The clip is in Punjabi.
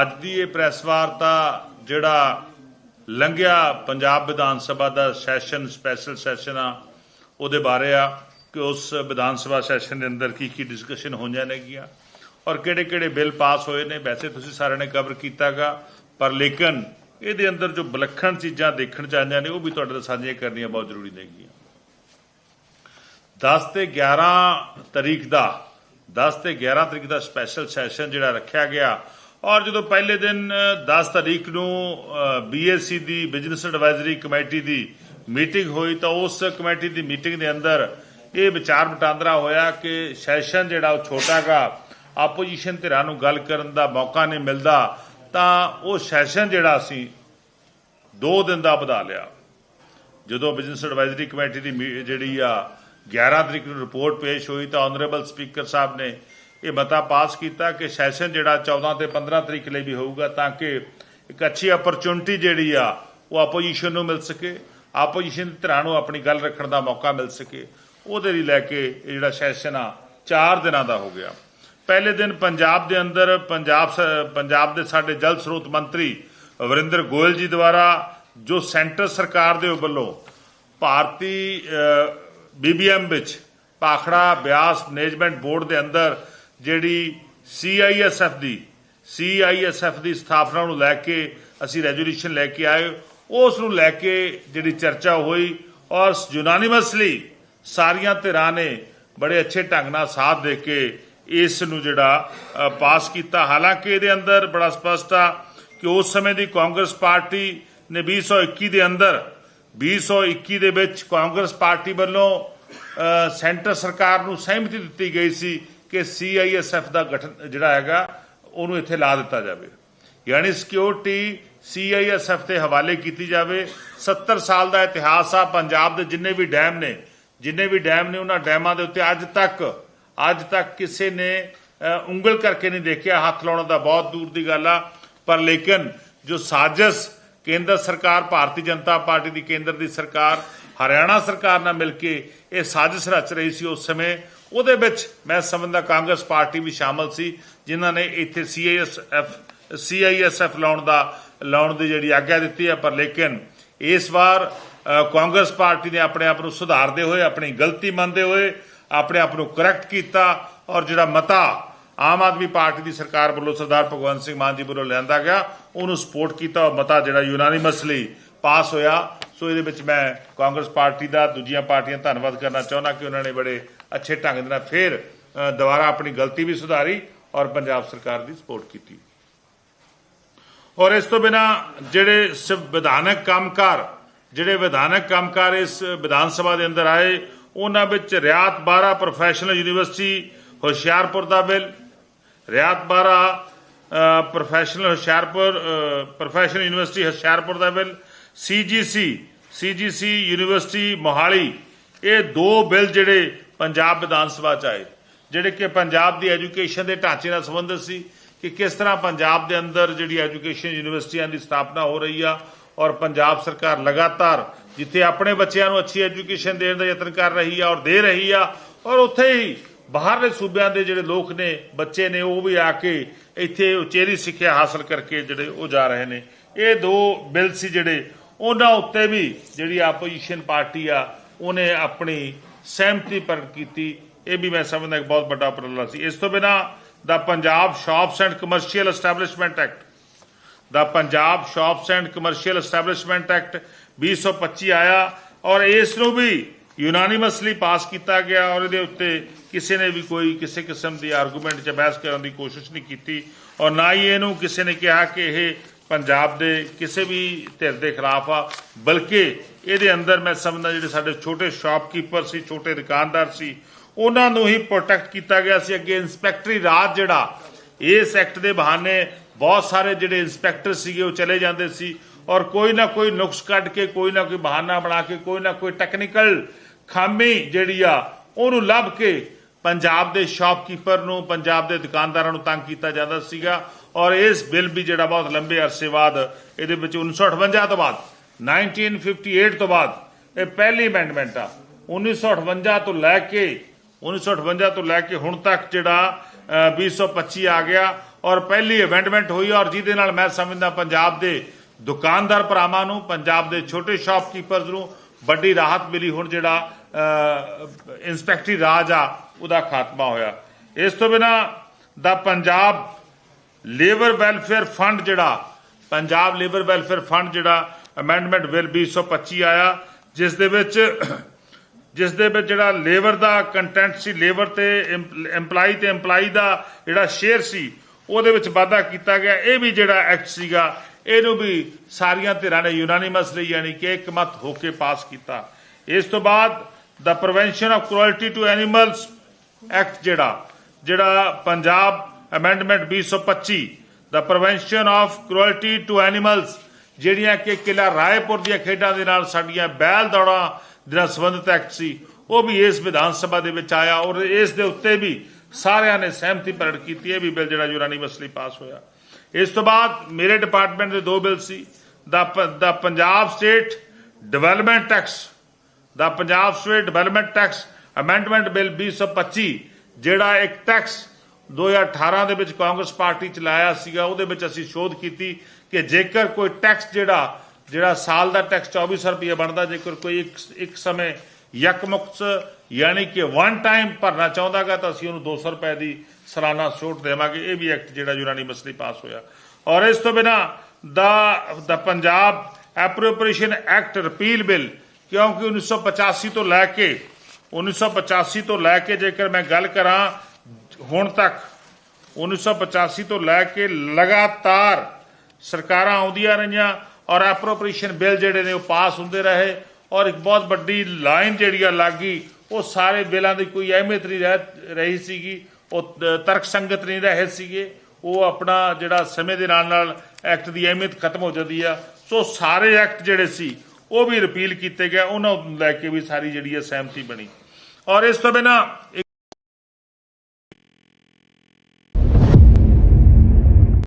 ਅੱਜ ਦੀ ਇਹ ਪ੍ਰੈਸ ਵਾਰਤਾ ਜਿਹੜਾ ਲੰਘਿਆ ਪੰਜਾਬ ਵਿਧਾਨ ਸਭਾ ਦਾ ਸੈਸ਼ਨ ਸਪੈਸ਼ਲ ਸੈਸ਼ਨ ਆ, ਉਹਦੇ ਬਾਰੇ ਆ ਕਿ ਉਸ ਵਿਧਾਨ ਸਭਾ ਸੈਸ਼ਨ ਦੇ ਅੰਦਰ ਕੀ ਕੀ ਡਿਸਕਸ਼ਨ ਹੋਈਆਂ ਨੇਗੀਆਂ ਔਰ ਕਿਹੜੇ ਕਿਹੜੇ ਬਿੱਲ ਪਾਸ ਹੋਏ ਨੇ। ਵੈਸੇ ਤੁਸੀਂ ਸਾਰਿਆਂ ਨੇ ਕਵਰ ਕੀਤਾਗਾ, ਪਰ ਲੇਕਿਨ ਇਹਦੇ ਅੰਦਰ ਜੋ ਵਿਲੱਖਣ ਚੀਜ਼ਾਂ ਦੇਖਣ ਚ ਆਈਆਂ ਨੇ, ਉਹ ਵੀ ਤੁਹਾਡੇ ਨਾਲ ਸਾਂਝੀਆਂ ਕਰਨੀਆਂ ਬਹੁਤ ਜ਼ਰੂਰੀ ਨੇਗੀਆਂ। 10 ਤੇ 11 ਤਰੀਕ ਦਾ 10 ਤੇ 11 ਤਰੀਕ ਦਾ ਸਪੈਸ਼ਲ ਸੈਸ਼ਨ ਜਿਹੜਾ ਰੱਖਿਆ ਗਿਆ ਔਰ ਜਦੋਂ ਪਹਿਲੇ ਦਿਨ ਅ, 10 ਤਰੀਕ ਨੂੰ ਬੀਐਸਸੀ ਦੀ ਬਿਜ਼ਨਸ ਐਡਵਾਈਜ਼ਰੀ ਕਮੇਟੀ ਦੀ ਮੀਟਿੰਗ ਹੋਈ ਤਾਂ ਉਸ ਕਮੇਟੀ ਦੀ ਮੀਟਿੰਗ ਦੇ ਅੰਦਰ ਇਹ ਵਿਚਾਰ ਵਟਾਂਦਰਾ ਹੋਇਆ ਕਿ ਸੈਸ਼ਨ ਜਿਹੜਾ ਉਹ ਛੋਟਾਗਾ ਆਪੋਜੀਸ਼ਨ ਧਿਰਾਂ ਨੂੰ ਗੱਲ ਕਰਨ ਦਾ ਮੌਕਾ ਨਹੀਂ ਮਿਲਦਾ ਤਾਂ ਉਹ ਸੈਸ਼ਨ ਜਿਹੜਾ ਸੀ 2 ਦਿਨ ਦਾ ਵਧਾ ਲਿਆ। ਜਦੋਂ ਬਿਜ਼ਨਸ ਐਡਵਾਈਜ਼ਰੀ ਕਮੇਟੀ ਦੀ ਮੀ- ਜਿਹੜੀ ਆ 11 ਤਰੀਕ ਨੂੰ ਰਿਪੋਰਟ ਪੇਸ਼ ਹੋਈ ਤਾਂ ਆਨਰੇਬਲ ਸਪੀਕਰ ਸਾਹਿਬ ਨੇ ਇਹ ਮਤਾ ਪਾਸ ਕੀਤਾ ਕਿ ਸੈਸ਼ਨ ਜਿਹੜਾ 14 ਤੇ 15 ਤਰੀਕ ਲਈ ਵੀ ਹੋਊਗਾ ਤਾਂ ਕਿ ਇੱਕ ਅੱਛੀ ਅਪਰਚੂਨਿਟੀ ਜਿਹੜੀ ਆ, ਉਹ ਆਪੋਜੀਸ਼ਨ ਨੂੰ ਮਿਲ ਸਕੇ ਆਪੋਜੀਸ਼ਨ ਧਿਰਾਂ ਨੂੰ ਆਪਣੀ ਗੱਲ ਰੱਖਣ ਦਾ ਮੌਕਾ ਮਿਲ ਸਕੇ। ਉਹਦੇ ਲਈ ਲੈ ਕੇ ਇਹ ਜਿਹੜਾ ਸੈਸ਼ਨ ਆ 4 ਦਿਨਾਂ ਦਾ ਹੋ ਗਿਆ। ਪਹਿਲੇ ਦਿਨ ਪੰਜਾਬ ਦੇ ਅੰਦਰ, ਪੰਜਾਬ ਸ- ਪੰਜਾਬ ਦੇ ਸਾਡੇ ਜਲ ਸਰੋਤ ਮੰਤਰੀ ਵਰਿੰਦਰ ਗੋਇਲ ਜੀ ਦੁਆਰਾ, ਜੋ ਸੈਂਟਰ ਸਰਕਾਰ ਦੇ ਵੱਲੋਂ ਭਾਰਤੀ ਬੀਬੀਐਮ ਵਿੱਚ ਪਾਖੜਾ ਬਿਆਸ ਮੈਨੇਜਮੈਂਟ ਬੋਰਡ ਦੇ ਅੰਦਰ ਜਿਹੜੀ ਸੀਆਈਐਸਐਫ ਦੀ ਸੀਆਈਐਸਐਫ ਦੀ ਸਥਾਪਨਾ ਨੂੰ ਲੈ ਕੇ ਅਸੀਂ ਰੈਜੂਲੇਸ਼ਨ ਲੈ ਕੇ ਆਏ। ਉਸ ਨੂੰ ਲੈ ਕੇ ਜਿਹੜੀ ਚਰਚਾ ਹੋਈ ਔਰ ਯੂਨਾਨੀਮਸਲੀ ਸਾਰੀਆਂ ਧਿਰਾਂ ਨੇ ਬੜੇ ਅੱਛੇ ਢੰਗ ਨਾਲ ਸਾਥ ਦੇ ਕੇ ਇਸ ਨੂੰ ਜਿਹੜਾ ਪਾਸ ਕੀਤਾ। ਹਾਲਾਂਕਿ ਇਹਦੇ ਅੰਦਰ ਬੜਾ ਸਪਸ਼ਟ ਆ ਕਿ ਉਸ ਸਮੇਂ ਦੀ ਕਾਂਗਰਸ ਪਾਰਟੀ ਨੇ 2021 ਦੇ ਅੰਦਰ 2021 ਦੇ ਵਿੱਚ ਕਾਂਗਰਸ ਪਾਰਟੀ ਵੱਲੋਂ ਸੈਂਟਰ ਸਰਕਾਰ ਨੂੰ ਸਹਿਮਤੀ ਦਿੱਤੀ ਗਈ ਸੀ ਕਿ ਸੀਆਈਐਸਐਫ ਦਾ ਗਠਨ, ਜਿਹੜਾ ਹੈਗਾ, ਉਹਨੂੰ ਇੱਥੇ ਲਾ ਦਿੱਤਾ ਜਾਵੇ। ਯਾਨੀ ਸਿਕਿਉਰਿਟੀ ਸੀਆਈਐਸਐਫ ਦੇ ਹਵਾਲੇ ਕੀਤੀ ਜਾਵੇ। 70 ਸਾਲ ਦਾ ਇਤਿਹਾਸ ਆ ਪੰਜਾਬ ਦੇ ਜਿੰਨੇ ਵੀ ਡੈਮ ਨੇ, ਜਿੰਨੇ ਵੀ ਡੈਮ ਨੇ ਉਹਨਾਂ ਡੈਮਾਂ ਦੇ ਉੱਤੇ ਅੱਜ ਤੱਕ ਅੱਜ ਤੱਕ ਕਿਸੇ ਨੇ ਉਂਗਲ ਕਰਕੇ ਨਹੀਂ ਦੇਖਿਆ, ਹੱਥ ਲਾਉਣ ਦਾ ਬਹੁਤ ਦੂਰ ਦੀ ਗੱਲ ਆ। ਪਰ ਲੇਕਿਨ ਜੋ ਸਾਜ਼ਿਸ਼ ਕੇਂਦਰ ਸਰਕਾਰ, ਭਾਰਤੀ ਜਨਤਾ ਪਾਰਟੀ ਦੀ ਕੇਂਦਰ ਦੀ ਸਰਕਾਰ, ਹਰਿਆਣਾ ਸਰਕਾਰ ਨਾਲ ਮਿਲ ਕੇ ਇਹ ਸਾਜ਼ਿਸ਼ ਰਚ ਰਹੀ ਸੀ ਉਸ ਸਮੇਂ ਉਹਦੇ ਵਿੱਚ ਮੈਂ ਸਮਝਦਾ ਕਾਂਗਰਸ ਪਾਰਟੀ ਵੀ ਸ਼ਾਮਲ ਸੀ, ਜਿਨ੍ਹਾਂ ਨੇ ਇੱਥੇ ਸੀਆਈਐਸਐਫ ਸੀਆਈਐਸਐਫ ਲਾਉਣ ਦਾ, ਲਾਉਣ ਦੀ ਜਿਹੜੀ ਆਗਿਆ ਦਿੱਤੀ ਹੈ, ਪਰ ਲੇਕਿਨ ਇਸ ਵਾਰ ਕਾਂਗਰਸ ਪਾਰਟੀ ਨੇ ਆਪਣੇ ਆਪ ਨੂੰ ਸੁਧਾਰਦੇ ਹੋਏ, ਆਪਣੀ ਗਲਤੀ ਮੰਨਦੇ ਹੋਏ, ਆਪਣੇ ਆਪ ਨੂੰ ਕਰੈਕਟ ਕੀਤਾ ਔਰ ਜਿਹੜਾ ਮਤਾ ਆਮ ਆਦਮੀ ਪਾਰਟੀ ਦੀ ਸਰਕਾਰ ਵੱਲੋਂ ਸਰਦਾਰ ਭਗਵੰਤ ਸਿੰਘ ਮਾਨ ਜੀ ਵੱਲੋਂ ਲਿਆਂਦਾ ਗਿਆ, ਉਹਨੂੰ ਸਪੋਰਟ ਕੀਤਾ ਔਰ ਮਤਾ ਜਿਹੜਾ ਯੂਨਾਨੀਮਸਲੀ ਪਾਸ ਹੋਇਆ। ਸੋ ਇਹਦੇ ਵਿੱਚ ਮੈਂ ਕਾਂਗਰਸ ਪਾਰਟੀ ਦਾ, ਦੂਜੀਆਂ ਪਾਰਟੀਆਂ ਧੰਨਵਾਦ ਕਰਨਾ ਚਾਹੁੰਦਾ ਕਿ ਉਹਨਾਂ ਨੇ ਬੜੇ ਅੱਛੇ ਢੰਗ ਦੇ ਨਾਲ ਫਿਰ ਦੁਬਾਰਾ ਆਪਣੀ ਗਲਤੀ ਵੀ ਸੁਧਾਰੀ ਔਰ ਪੰਜਾਬ ਸਰਕਾਰ ਦੀ ਸਪੋਰਟ ਕੀਤੀ। ਔਰ ਇਸ ਤੋਂ ਬਿਨਾ ਜਿਹੜੇ ਸੰਵਿਧਾਨਕ ਕੰਮਕਾਰ, ਜਿਹੜੇ ਵਿਧਾਨਕ ਕੰਮਕਾਰ ਇਸ ਵਿਧਾਨ ਸਭਾ ਦੇ ਅੰਦਰ ਆਏ, ਉਹਨਾਂ ਵਿੱਚ ਰਿਆਤ 12 ਪ੍ਰੋਫੈਸ਼ਨਲ ਯੂਨੀਵਰਸਿਟੀ ਹੁਸ਼ਿਆਰਪੁਰ ਦਾ bill, Rayat 12 professional Hoshiarpur professional university Hoshiarpur ਦਾ bill CGC CGC university Mohali, ਇਹ ਦੋ ਬਿੱਲ ਜਿਹੜੇ ਪੰਜਾਬ ਵਿਧਾਨ ਸਭਾ ਚ ਆਏ, ਜਿਹੜੇ ਕਿ ਪੰਜਾਬ ਦੀ ਐਜੂਕੇਸ਼ਨ ਦੇ ਢਾਂਚੇ ਨਾਲ ਸੰਬੰਧਿਤ ਸੀ ਕਿ ਕਿਸ ਤਰ੍ਹਾਂ ਪੰਜਾਬ ਦੇ ਅੰਦਰ ਜਿਹੜੀ ਐਜੂਕੇਸ਼ਨ ਯੂਨੀਵਰਸਿਟੀਆਂ ਦੀ ਸਥਾਪਨਾ ਹੋ ਰਹੀ ਆ ਔਰ ਪੰਜਾਬ ਸਰਕਾਰ ਲਗਾਤਾਰ ਜਿੱਥੇ ਆਪਣੇ ਬੱਚਿਆਂ ਨੂੰ ਅੱਛੀ ਐਜੂਕੇਸ਼ਨ ਦੇਣ ਦਾ ਯਤਨ ਕਰ ਰਹੀ ਆ ਔਰ ਦੇ ਰਹੀ ਆ, ਔਰ ਉੱਥੇ ਹੀ ਬਾਹਰਲੇ ਸੂਬਿਆਂ ਦੇ ਜਿਹੜੇ ਲੋਕ ਨੇ, ਬੱਚੇ ਨੇ, ਉਹ ਵੀ ਆ ਕੇ ਇੱਥੇ ਉਚੇਰੀ ਸਿੱਖਿਆ ਹਾਸਲ ਕਰਕੇ ਜਿਹੜੇ ਉਹ ਜਾ ਰਹੇ ਨੇ। ਇਹ ਦੋ ਬਿੱਲ ਸੀ ਜਿਹੜੇ, ਉਹਨਾਂ ਉੱਤੇ ਵੀ ਜਿਹੜੀ ਆਪੋਜੀਸ਼ਨ ਪਾਰਟੀ ਆ, ਉਹਨੇ ਆਪਣੀ ਸਹਿਮਤੀ ਪ੍ਰਗਟ ਕੀਤੀ। ਇਹ ਵੀ ਮੈਂ ਸਮਝਦਾ ਇੱਕ ਬਹੁਤ ਵੱਡਾ ਉਪਰਾਲਾ ਸੀ। ਇਸ ਤੋਂ ਬਿਨਾ ਦਾ Punjab shops and commercial establishment act the Punjab shops and commercial establishment act 2025 ਆਇਆ ਔਰ ਇਸ ਨੂੰ ਵੀ ਯੂਨਾਨੀਮਸਲੀ ਪਾਸ ਕੀਤਾ ਗਿਆ ਔਰ ਇਹਦੇ ਉੱਤੇ ਕਿਸੇ ਨੇ ਵੀ ਕੋਈ ਕਿਸੇ ਕਿਸਮ ਦੀ ਆਰਗੂਮੈਂਟ ਜਾਂ ਬਹਿਸ ਕਰਨ ਦੀ ਕੋਸ਼ਿਸ਼ ਨਹੀਂ ਕੀਤੀ ਔਰ ਨਾ ਹੀ ਇਹਨੂੰ ਕਿਸੇ ਨੇ ਕਿਹਾ ਕਿ ਇਹ ਪੰਜਾਬ ਦੇ ਕਿਸੇ ਵੀ ਧਿਰ ਦੇ ਖਿਲਾਫ ਆ, ਬਲਕਿ ਇਹਦੇ ਅੰਦਰ ਮੈਂ ਸਮਝਦਾ ਜਿਹੜੇ ਸਾਡੇ ਛੋਟੇ ਸ਼ਾਪਕੀਪਰ ਸੀ, ਛੋਟੇ ਦੁਕਾਨਦਾਰ ਸੀ, ਉਹਨਾਂ ਨੂੰ ਹੀ ਪ੍ਰੋਟੈਕਟ ਕੀਤਾ ਗਿਆ ਸੀ। ਅੱਗੇ ਇਨਸਪੈਕਟਰੀ ਰਾਜ ਜਿਹੜਾ, ਇਸ ਐਕਟ ਦੇ ਬਹਾਨੇ ਬਹੁਤ ਸਾਰੇ ਜਿਹੜੇ ਇਨਸਪੈਕਟਰ ਸੀਗੇ ਉਹ ਚਲੇ ਜਾਂਦੇ ਸੀ ਔਰ ਕੋਈ ਨਾ ਕੋਈ ਨੁਕਸ ਕੱਢ ਕੇ, ਕੋਈ ਨਾ ਕੋਈ ਬਹਾਨਾ ਬਣਾ ਕੇ, ਕੋਈ ਨਾ ਕੋਈ ਟੈਕਨੀਕਲ ਖਾਮੀ ਜਿਹੜੀ ਆ, ਉਹਨੂੰ ਲੱਭ ਕੇ ਪੰਜਾਬ ਦੇ ਸ਼ਾਪਕੀਪਰ ਨੂੰ, ਪੰਜਾਬ ਦੇ ਦੁਕਾਨਦਾਰਾਂ ਨੂੰ ਤੰਗ ਕੀਤਾ ਜਾਂਦਾ ਸੀਗਾ। ਔਰ ਇਸ ਬਿੱਲ ਵੀ ਜਿਹੜਾ ਬਹੁਤ ਲੰਬੇ ਅਰਸੇ ਬਾਅਦ, ਇਹਦੇ ਵਿੱਚ 1958 ਤੋਂ ਬਾਅਦ 1958 ਤੋਂ ਬਾਅਦ ਇਹ ਪਹਿਲੀ ਅਮੈਂਡਮੈਂਟ ਆ। 1958 ਤੋਂ ਲੈ ਕੇ 1958 ਤੋਂ ਲੈ ਕੇ ਹੁਣ ਤੱਕ ਜਿਹੜਾ ਅ, 2025 ਆ ਗਿਆ ਔਰ ਪਹਿਲੀ ਅਮੈਂਡਮੈਂਟ ਹੋਈ ਔਰ ਜਿਹਦੇ ਨਾਲ ਮੈਂ ਸਮਝਦਾ ਪੰਜਾਬ ਦੇ ਦੁਕਾਨਦਾਰ ਭਰਾਵਾਂ ਨੂੰ ਪੰਜਾਬ ਦੇ ਛੋਟੇ ਸ਼ਾਪਕੀਪਰਸ ਨੂੰ ਵੱਡੀ ਰਾਹਤ ਮਿਲੀ। ਹੁਣ ਜਿਹੜਾ ਇਨਸਪੈਕਟਰੀ ਰਾਜ ਆ ਉਹਦਾ ਖਾਤਮਾ ਹੋਇਆ। ਇਸ ਤੋਂ ਬਿਨਾ ਦਾ ਪੰਜਾਬ ਲੇਬਰ ਵੈਲਫੇਅਰ ਫੰਡ ਜਿਹੜਾ ਪੰਜਾਬ ਲੇਬਰ ਵੈਲਫੇਅਰ ਫੰਡ ਜਿਹੜਾ ਅਮੈਂਡਮੈਂਟ ਬਿੱਲ 2025 ਆਇਆ, ਜਿਸ ਦੇ ਵਿੱਚ, ਜਿਸ ਦੇ ਵਿੱਚ ਜਿਹੜਾ ਲੇਬਰ ਦਾ ਕੰਟੈਂਟ ਸੀ ਲੇਬਰ ਤੇ EMPLOYE ਤੇ EMPLOYE ਦਾ ਜਿਹੜਾ ਸ਼ੇਅਰ ਸੀ, ਉਹਦੇ ਵਿੱਚ ਵਾਧਾ ਕੀਤਾ ਗਿਆ। ਇਹ ਵੀ ਜਿਹੜਾ ਐਕਟ ਸੀਗਾ, ਇਹਨੂੰ ਵੀ ਸਾਰੀਆਂ ਧਿਰਾਂ ਨੇ ਯੂਨਾਨੀਮਸ ਲਈ ਯਾਨੀ ਕਿ ਇੱਕਮਤ ਹੋ ਕੇ ਪਾਸ ਕੀਤਾ। ਇਸ ਤੋਂ ਬਾਅਦ ਦਾ prevention of cruelty to animals act ਜਿਹੜਾ ਜਿਹੜਾ Punjab amendment 2025 the prevention of cruelty to animals ਜਿਹੜੀਆਂ ਕਿ ਕਿਲਾ ਰਾਏਪੁਰ ਦੀਆਂ ਖੇਡਾਂ ਦੇ ਨਾਲ ਸਾਡੀਆਂ ਬੈਲ ਦੌੜਾਂ ਦੇ ਨਾਲ ਸੰਬੰਧਿਤ ਐਕਟ ਸੀ, ਉਹ ਵੀ ਇਸ ਵਿਧਾਨ ਸਭਾ ਦੇ ਵਿੱਚ ਆਇਆ ਔਰ ਇਸ ਦੇ ਉੱਤੇ ਵੀ ਸਾਰਿਆਂ ਨੇ ਸਹਿਮਤੀ ਪ੍ਰਗਟ ਕੀਤੀ ਹੈ ਵੀ ਬਿੱਲ ਜਿਹੜਾ ਯੂਨਾਨੀਮਸਲੀ ਪਾਸ ਹੋਇਆ। ਇਸ ਤੋਂ ਬਾਅਦ ਮੇਰੇ ਡਿਪਾਰਟਮੈਂਟ ਦੇ ਦੋ ਬਿੱਲ ਸੀ, ਦਾ ਪੰਜਾਬ ਸਟੇਟ ਡਿਵੈਲਪਮੈਂਟ ਟੈਕਸ ਦਾ Punjab state development tax amendment bill 2025 ਜਿਹੜਾ ਇੱਕ ਟੈਕਸ 2018 ਦੇ ਵਿੱਚ ਕਾਂਗਰਸ ਪਾਰਟੀ ਚਲਾਇਆ ਸੀਗਾ, ਉਹਦੇ ਵਿੱਚ ਅਸੀਂ ਸ਼ੋਧ ਕੀਤੀ ਕਿ ਜੇਕਰ ਕੋਈ ਟੈਕਸ ਜਿਹੜਾ ਜਿਹੜਾ ਸਾਲ ਦਾ ਟੈਕਸ 2400 ਰੁਪਏ ਬਣਦਾ, ਜੇਕਰ ਕੋਈ ਇੱਕ ਇੱਕ ਸਮੇਂ ਯਕਮੁਕਤ ਯਾਨੀ ਕਿ ਵਨ ਟਾਈਮ ਭਰਨਾ ਚਾਹੁੰਦਾਗਾ, ਤਾਂ ਅਸੀਂ ਉਹਨੂੰ 200 ਰੁਪਏ ਦੀ ਸਾਲਾਨਾ ਛੋਟ ਦੇਵਾਂਗੇ। ਇਹ ਵੀ ਐਕਟ ਜਿਹੜਾ ਯੂਨਾਨੀ ਮਸਲੀ ਪਾਸ ਹੋਇਆ। ਔਰ ਇਸ ਤੋਂ ਬਿਨਾ ਦਾ ਦਾ Punjab appropriation act repeal bill ਕਿਉਂਕਿ 1985 ਤੋਂ ਲੈ ਕੇ 1985 ਤੋਂ ਲੈ ਕੇ ਜੇਕਰ ਮੈਂ ਗੱਲ ਕਰਾਂ, ਹੁਣ ਤੱਕ 1985 ਤੋਂ ਲੈ ਕੇ ਲਗਾਤਾਰ ਸਰਕਾਰਾਂ ਆਉਂਦੀਆਂ ਰਹੀਆਂ ਔਰ ਐਪਰੋਪ੍ਰੀਏਸ਼ਨ ਬਿੱਲ ਜਿਹੜੇ ਨੇ ਉਹ ਪਾਸ ਹੁੰਦੇ ਰਹੇ ਔਰ ਇੱਕ ਬਹੁਤ ਵੱਡੀ ਲਾਈਨ ਜਿਹੜੀ ਆ ਲੱਗੀ ਉਹ ਸਾਰੇ ਬਿੱਲਾਂ ਦੀ ਕੋਈ ਅਹਿਮੀਅਤ ਨਹੀਂ ਰਹਿ, ਰਹੀ ਸੀਗੀ, ਉਹ ਤਰਕ ਸੰਗਤ ਨਹੀਂ ਰਹੇ ਸੀਗੇ, ਉਹ ਆਪਣਾ ਜਿਹੜਾ ਸਮੇਂ ਦੇ ਨਾਲ ਨਾਲ ਐਕਟ ਦੀ ਅਹਿਮੀਅਤ ਖਤਮ ਹੋ ਜਾਂਦੀ ਆ। ਸੋ ਸਾਰੇ ਐਕਟ ਜਿਹੜੇ ਸੀ, ਉਹ ਵੀ ਰਿਪੀਲ ਕੀਤੇ ਗਏ, ਉਹਨਾਂ ਨੂੰ ਲੈ ਕੇ ਵੀ ਸਾਰੀ ਜਿਹੜੀ ਹੈ ਸਹਿਮਤੀ ਬਣੀ। ਔਰ ਇਸ ਤੋਂ ਬਿਨਾ